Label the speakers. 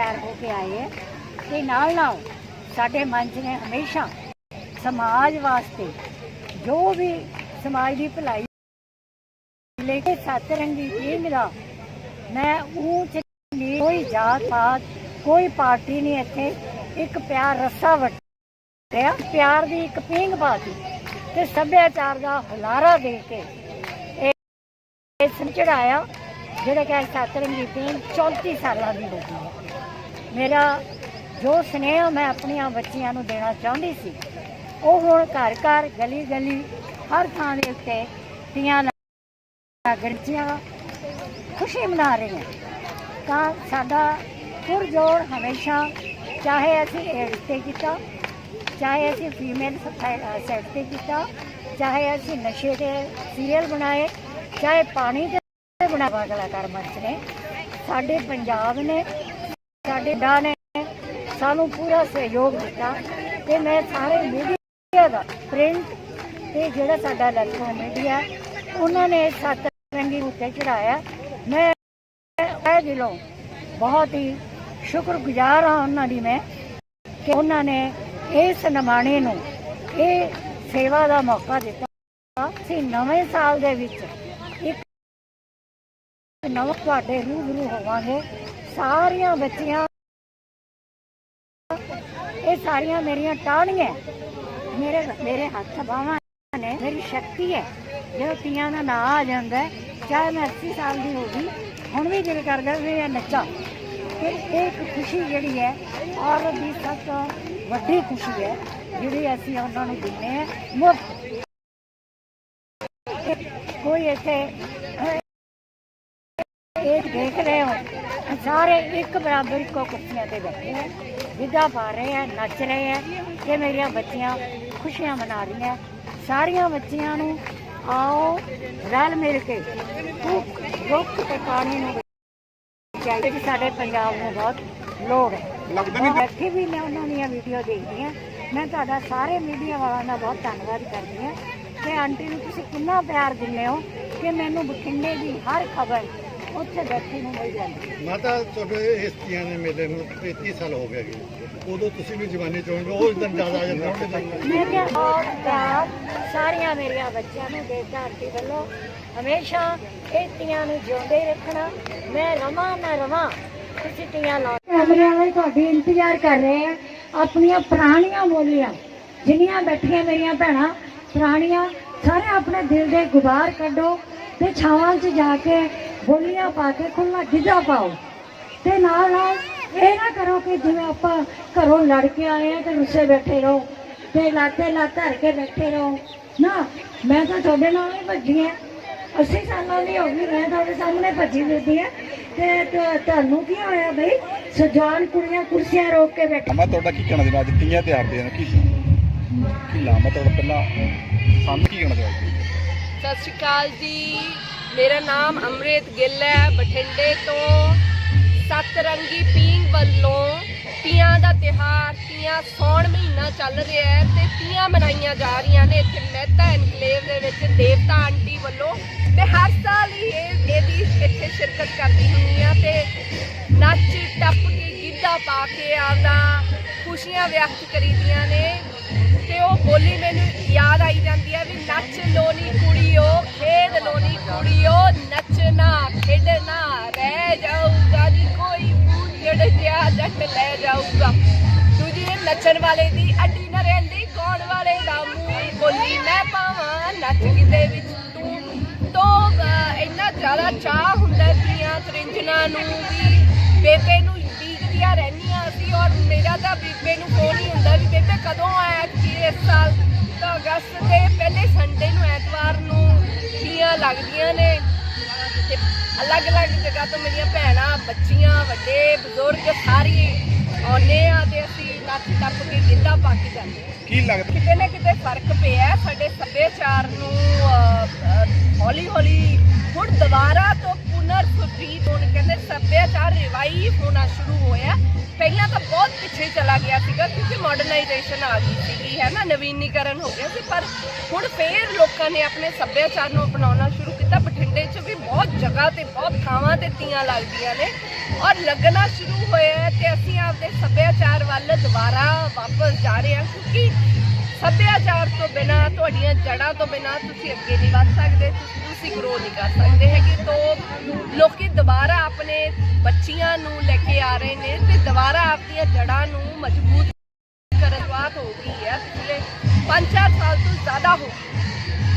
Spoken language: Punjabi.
Speaker 1: ਤਿਆਰ ਹੋ ਕੇ ਆਏ ਹੈ ਤੇ ਨਾਲ ਨਾਲ ਸਾਡੇ ਮੰਚ ਨੇ ਹਮੇਸ਼ਾ ਸਮਾਜ ਵਾਸਤੇ ਜੋ ਵੀ ਸਮਾਜ ਦੀ ਭਲਾਈ ਲੈ ਕੇ ਸਤਰੰਗੀ ਟੀਮ ਦਾ ਮੈਂ ਊਂਚ ਨੀ ਕੋਈ ਜਾਤ ਪਾਤ, ਕੋਈ ਪਾਰਟੀ ਨਹੀਂ ਇੱਥੇ, ਇੱਕ ਪਿਆਰ ਰੱਸਾ ਵਟਿਆ, ਪਿਆਰ ਦੀ ਇੱਕ ਪੀਂਗ ਪਾਤੀ ਤੇ ਸੱਭਿਆਚਾਰ ਦਾ ਹੁਲਾਰਾ ਦੇ ਕੇ ਇਹ ਚੜਾਇਆ ਜਿਹੜਾ ਕਿ ਸਤਰੰਗੀ ਟੀਮ 34 ਸਾਲਾਂ ਦੀ ਹੋ ਗਈ ਮੇਰਾ ਜੋ ਸਨੇਹ ਮੈਂ ਆਪਣੀਆਂ ਬੱਚੀਆਂ ਨੂੰ ਦੇਣਾ ਚਾਹੁੰਦੀ ਸੀ, ਉਹ ਹੁਣ ਘਰ ਘਰ ਗਲੀ ਗਲੀ ਹਰ ਥਾਂ ਦੇ ਉੱਤੇ ਤੀਆਂ ਗਰਜੀਆਂ ਖੁਸ਼ੀ ਮਨਾ ਰਹੀਆਂ। ਤਾਂ ਸਾਡਾ ਪੁਰਜੋਰ ਹਮੇਸ਼ਾ, ਚਾਹੇ ਅਸੀਂ ਏਡ ਤੇ ਕੀਤਾ, ਚਾਹੇ ਅਸੀਂ ਫੀਮੇਲ ਸੈਟ ਤੇ ਕੀਤਾ, ਚਾਹੇ ਅਸੀਂ ਨਸ਼ੇ ਦੇ ਸੀਰੀਅਲ ਬਣਾਏ, ਚਾਹੇ ਪਾਣੀ ਦੇ ਬਣਾਵਾ ਕਲਾਕਾਰ ਮੰਚ ਨੇ, ਸਾਡੇ ਪੰਜਾਬ ਨੇ ਸਾਡੇ ਡਾ ਨੇ ਸਾਨੂੰ ਪੂਰਾ ਸਹਿਯੋਗ ਦਿੱਤਾ ਤੇ ਮੈਂ ਸਾਰੇ ਮੀਡੀਆ ਦਾ ਪ੍ਰਿੰਟ ਤੇ ਜਿਹੜਾ ਸਾਡਾ ਇਲੈਕਟ੍ਰੋਨਿਕ ਮੀਡੀਆ, ਉਹਨਾਂ ਨੇ ਸੱਤ ਰੰਗੀ ਉੱਤੇ ਚੜਾਇਆ ਮੈਂ ਇਹ ਦਿਲੋਂ ਬਹੁਤ ਹੀ ਸ਼ੁਕਰਗੁਜ਼ਾਰ ਹਾਂ ਉਹਨਾਂ ਦੀ ਮੈਂ ਕਿ ਉਹਨਾਂ ਨੇ ਇਸ ਨਮਾਣੇ ਨੂੰ ਇਹ ਸੇਵਾ ਦਾ ਮੌਕਾ ਦਿੱਤਾ। ਅਸੀਂ ਨਵੇਂ ਸਾਲ ਦੇ ਵਿੱਚ ਇੱਕ ਨਵਾਂ ਤੁਹਾਡੇ ਰੂਬਰੂ ਹੋਵਾਂਗੇ। ਸਾਰੀਆਂ ਬੱਚੀਆਂ, ਇਹ ਸਾਰੀਆਂ ਮੇਰੀਆਂ ਟਾਹਣੀਆਂ ਮੇਰੇ ਮੇਰੇ ਹੱਥ ਬਾਹਾਂ ਨੇ, ਮੇਰੀ ਸ਼ਕਤੀ ਹੈ ਜਦੋਂ ਤੀਆਂ ਦਾ ਨਾਂ ਆ ਜਾਂਦਾ ਚਾਹੇ ਮੈਂ 80 ਸਾਲ ਦੀ ਹੋ ਗਈ, ਹੁਣ ਵੀ ਦਿਲ ਕਰਦਾ ਵੀ ਇਹ ਨੱਚਾਂ। ਤੇ ਇਹ ਇੱਕ ਖੁਸ਼ੀ ਜਿਹੜੀ ਹੈ ਔਰਤ ਦੀ ਸਭ ਤੋਂ ਵੱਡੀ ਖੁਸ਼ੀ ਹੈ ਜਿਹੜੀ ਅਸੀਂ ਉਹਨਾਂ ਨੂੰ ਦਿੰਦੇ ਹਾਂ ਮੁਫਤ। ਕੋਈ ਇੱਥੇ ਇਹ ਦੇਖ ਰਹੇ ਹੋ ਸਾਰੇ ਇੱਕ ਬਰਾਬਰ ਇੱਕੋ ਕੁਰਸੀਆਂ ਤੇ ਬੈਠੇ ਹੈ ਗਿੱਧਾ ਪਾ ਰਹੇ ਹੈ ਨੱਚ ਰਹੇ ਹੈ ਤੇ ਮੇਰੀਆਂ ਬੱਚੀਆਂ ਖੁਸ਼ੀਆਂ ਮਨਾ ਰਹੀਆਂ। ਸਾਰੀਆਂ ਬੱਚੀਆਂ ਨੂੰ ਆਓ ਰਲ ਮਿਲ ਕੇ ਰੁੱਖ ਤੇ ਪਾਣੀ ਨੂੰ ਕਿ ਸਾਡੇ ਪੰਜਾਬ ਨੂੰ ਬਹੁਤ ਲੋੜ ਹੈ।
Speaker 2: ਲੱਗਦਾ
Speaker 1: ਮੈਂ ਬੈਠੀ ਵੀ ਮੈਂ ਉਹਨਾਂ ਦੀਆਂ ਵੀਡੀਓ ਦੇਖਦੀ ਹਾਂ। ਮੈਂ ਤੁਹਾਡਾ ਸਾਰੇ ਮੀਡੀਆ ਵਾਲਿਆਂ ਦਾ ਬਹੁਤ ਧੰਨਵਾਦ ਕਰਦੀ ਹਾਂ ਕਿ ਆਂਟੀ ਨੂੰ ਤੁਸੀਂ ਕਿੰਨਾ ਪਿਆਰ ਦਿੰਦੇ ਹੋ ਕਿ ਮੈਨੂੰ ਬਠਿੰਡੇ ਦੀ ਹਰ ਖਬਰ ਉੱਥੇ ਬੈਠੀ ਨੂੰ ਮਿਲ ਜਾਂਦੀ।
Speaker 2: ਮਾਤਾ ਤੁਹਾਡੇ ਇਸ ਤੀਆਂ ਦੇ ਮੇਲੇ ਨੂੰ 33 ਸਾਲ ਹੋ ਗਏ ਜੀ ਉਦੋਂ ਤੁਸੀਂ ਵੀ ਜਵਾਨੀ ਚ ਉਸ ਦਿਨ ਜ਼ਿਆਦਾ ਆ ਜਾਂਦਾ
Speaker 1: ਮੈਂ ਕਿਹਾ ਬਹੁਤ ਪਿਆਰ ਸਾਰੀਆਂ ਮੇਰੀਆਂ ਬੱਚਿਆਂ ਨੂੰ ਦੇਵਤਾ ਆਂਟੀ ਵੱਲੋਂ ਹਮੇਸ਼ਾ ਇਹ ਤੀਆਂ ਨੂੰ ਜਿਉਂਦੇ ਰੱਖਣਾ। ਮੈਂ ਰਵਾਂ ਮੈਂ ਰਵਾਂ ਤੁਸੀਂ ਤੀਆਂ ਲਾ ਕੈਮਰਿਆਂ ਵਾਲੇ ਤੁਹਾਡੀ ਇੰਤਜ਼ਾਰ ਕਰ ਰਹੇ ਆ ਆਪਣੀਆਂ ਪੁਰਾਣੀਆਂ ਬੋਲੀਆਂ ਜਿੰਨੀਆਂ ਬੈਠੀਆਂ ਮੇਰੀਆਂ ਭੈਣਾਂ ਪੁਰਾਣੀਆਂ ਸਾਰੇ ਆਪਣੇ ਦਿਲ ਦੇ ਗੁਬਾਰ ਕੱਢੋ। ਤੇ ਛਾਵਾਂ 'ਚ ਜਾ ਕੇ ਬੋਲੀਆਂ ਪਾ ਕੇ ਖੁੱਲਾ ਗਿੱਧਾ ਪਾਓ। ਤੇ ਨਾਲ ਨਾਲ ਇਹ ਨਾ ਕਰੋ ਕਿ ਜਿਵੇਂ ਆਪਾਂ ਘਰੋਂ ਲੜ ਕੇ ਆਏ ਆ ਤੇ ਰੁੱਸੇ ਬੈਠੇ ਰਹੋ, ਤੇ ਲਾਤੇ ਲਾ ਧਰ ਕੇ ਬੈਠੇ ਰਹੋ। ਨਾ, ਮੈਂ ਤਾਂ ਤੁਹਾਡੇ ਨਾਲ ਹੀ ਭੱਜੀ ਆ ਅੱਸੀ ਸਾਲਾਂ ਦੀ ਹੋ ਗਈ, ਮੈਂ ਤੁਹਾਡੇ ਸਾਹਮਣੇ ਭੱਜੀ ਫਿਰਦੀ ਆ ਤੇ ਤੁਹਾਨੂੰ ਕੀ ਹੋਇਆ ਬਈ? ਸਜਾਨ ਕੁੜੀਆਂ ਕੁਰਸੀਆਂ ਰੋਕ ਕੇ ਬੈਠੇ
Speaker 3: ਮੈਂ ਤੁਹਾਡਾ ਕੀ ਕਹਿਣਾ ਚਾਹੁੰਦਾ? ਤੀਆਂ ਤਿਆਰ ਦੇ ਨੇ, ਕੀ ਕੀ ਲਾਮਾ ਤੁਹਾਡਾ ਪਹਿਲਾਂ ਸਾਨੂੰ ਕੀ ਕਹਿਣਾ ਚਾਹੁੰਦਾ?
Speaker 4: ਸਤਿ ਸ਼੍ਰੀ ਅਕਾਲ ਜੀ। ਮੇਰਾ ਨਾਮ ਅੰਮ੍ਰਿਤ ਗਿੱਲ ਹੈ। ਬਠਿੰਡੇ ਤੋਂ ਸੱਤ ਰੰਗੀ ਪੀਂਗ ਵੱਲੋਂ ਤੀਆਂ ਦਾ ਤਿਹਾਰ ਤੀਆਂ ਸੌਣ ਮਹੀਨਾ ਚੱਲ ਰਿਹਾ ਹੈ ਤੇ ਤੀਆਂ ਮਨਾਈਆਂ ਜਾ ਰਹੀਆਂ ਨੇ ਇੱਥੇ ਮਹਿਤਾ ਐਨਕਲੇਵ ਦੇ ਵਿੱਚ। ਦੇਵਤਾ ਆਂਟੀ ਵੱਲੋਂ ਤੇ ਹਰ ਸਾਲ ਹੀ ਇਹ ਇਹਦੀ ਇੱਥੇ ਸ਼ਿਰਕਤ ਕਰਦੀ ਹੁੰਦੀ ਆ ਤੇ ਨੱਚ, ਟੱਪ ਕੇ ਗਿੱਧਾ ਪਾ ਕੇ ਆਪਦਾ ਖੁਸ਼ੀਆਂ ਵਿਅਕਤ ਕਰੀਦੀਆਂ ਨੇ। ਤੇ ਉਹ ਬੋਲੀ ਮੈਨੂੰ ਯਾਦ ਆਈ ਜਾਂਦੀ ਹੈ ਵੀ ਨੱਚ ਲੋਨੀ ਕੁੜੀਓ, ਖੇਡ ਲੋਨੀ ਕੁੜੀਓ ਨੱਚਣਾ ਖੇਡਣਾ ਰਹਿ ਜਾਊਗਾ ਜੀ ਕੋਈ ਬੂਝੜ ਜਿਹਾ ਜੱਟ ਲੈ ਜਾਊਗਾ। ਦੂਜੀ ਇਹ ਨੱਚਣ ਵਾਲੇ ਦੀ ਅੱਡੀ ਨਾ ਰਹਿੰਦੀ, ਗਾਉਣ ਵਾਲੇ ਦਾ ਮੂੰਹ ਬੋਲੀ ਮੈਂ ਪਾਵਾਂ ਨੱਚ ਗਿੱਧੇ ਵਿੱਚ ਤੂੰ। ਤੋਂ ਇੰਨਾ ਜ਼ਿਆਦਾ ਚਾਹ ਹੁੰਦਾ ਤੀਆਂ ਤਰਿੰਜਣਾ ਨੂੰ ਵੀ, ਬੇਬੇ ਨੂੰ ਡੀਕਦੀਆਂ ਰਹਿੰਦੀਆਂ ਅਸੀਂ ਔਰ ਮੇਰਾ ਤਾਂ ਬੇਬੇ ਨੂੰ ਫੋਨ ਹੀ ਹੁੰਦਾ ਵੀ ਬੇਬੇ ਕਦੋਂ ਆਇਆ ਕਿ ਇਸ ਸਾਲ? ਤਾਂ ਅਗਸਤ ਦੇ ਪਹਿਲੇ ਸੰਡੇ ਨੂੰ ਐਤਵਾਰ ਨੂੰ ਤੀਆਂ ਲੱਗਦੀਆਂ ਨੇ ਤੇ ਅਲੱਗ-ਅਲੱਗ ਜਗ੍ਹਾ ਤੋਂ ਮੇਰੀਆਂ ਭੈਣਾਂ ਬੱਚੀਆਂ ਵੱਡੇ ਬਜ਼ੁਰਗ ਸਾਰੀ ਆਉਂਦੇ ਆ ਤੇ ਅਸੀਂ ਨੱਚ ਟੱਪ ਕੇ ਗਿੱਧਾ ਪਾ ਕੇ ਜਾਂਦੇ ਹਾਂ
Speaker 3: ਕੀ ਲੱਗਦਾ?
Speaker 4: ਕਿਤੇ ਨਾ ਕਿਤੇ ਫ਼ਰਕ ਪਿਆ ਸਾਡੇ ਸੱਭਿਆਚਾਰ ਨੂੰ ਹੌਲੀ ਹੌਲੀ ਹੁਣ ਦੁਬਾਰਾ ਤੋਂ ਪੁਨਰ ਹੋਣ ਕਹਿੰਦੇ ਸੱਭਿਆਚਾਰ ਰਿਵਾਈਵ ਹੋਣਾ ਸ਼ੁਰੂ ਹੋਇਆ। ਪਹਿਲਾਂ ਤਾਂ ਬਹੁਤ ਪਿੱਛੇ ਚਲਾ ਗਿਆ ਸੀਗਾ ਕਿਉਂਕਿ ਮਾਡਰਨਾਈਜੇਸ਼ਨ ਆ ਗਈ ਸੀਗੀ, ਹੈ ਨਾ? ਨਵੀਨੀਕਰਨ ਹੋ ਗਿਆ ਸੀ, ਪਰ ਹੁਣ ਫੇਰ ਲੋਕਾਂ ਨੇ ਆਪਣੇ ਸੱਭਿਆਚਾਰ ਨੂੰ ਅਪਣਾਉਣਾ ਸ਼ੁਰੂ ਕੀਤਾ। ਬਠਿੰਡੇ 'ਚ ਵੀ ਬਹੁਤ ਜਗ੍ਹਾ ਤੇ, ਬਹੁਤ ਥਾਵਾਂ ਤੇ ਤੀਆਂ ਲੱਗਦੀਆਂ ਨੇ ਔਰ ਲੱਗਣਾ ਸ਼ੁਰੂ ਹੋਇਆ ਹੈ ਤੇ ਅਸੀਂ ਆਪਦੇ ਸੱਭਿਆਚਾਰ ਵੱਲ ਦੁਬਾਰਾ ਵਾਪਸ ਜਾ ਰਹੇ ਹਾਂ ਕਿਉਂਕਿ ਸੱਭਿਆਚਾਰ ਤੋਂ ਬਿਨਾ, ਤੁਹਾਡੀਆਂ ਜੜ੍ਹਾਂ ਤੋਂ ਬਿਨਾ ਤੁਸੀਂ ਅੱਗੇ ਨਹੀਂ ਵੱਧ ਸਕਦੇ, ਤੁਸੀਂ- ਗਰੋ ਨਹੀਂ ਕਰ ਸਕਦੇ ਹੈਗੇ। ਤੋਂ ਲੋਕੀ ਦੁਬਾਰਾ ਆਪਣੇ ਬੱਚੀਆਂ ਨੂੰ ਲੈ ਕੇ ਆ ਰਹੇ ਨੇ ਤੇ ਦੁਬਾਰਾ ਆਪਣੀਆਂ ਜੜ੍ਹਾਂ ਨੂੰ ਮਜ਼ਬੂਤ ਕਰਨ ਬਾਤ ਹੋ ਗਈ ਹੈ। ਪਿਛਲੇ 5-4 ਸਾਲ ਤੋਂ ਜ਼ਿਆਦਾ ਹੋ ਗਈ।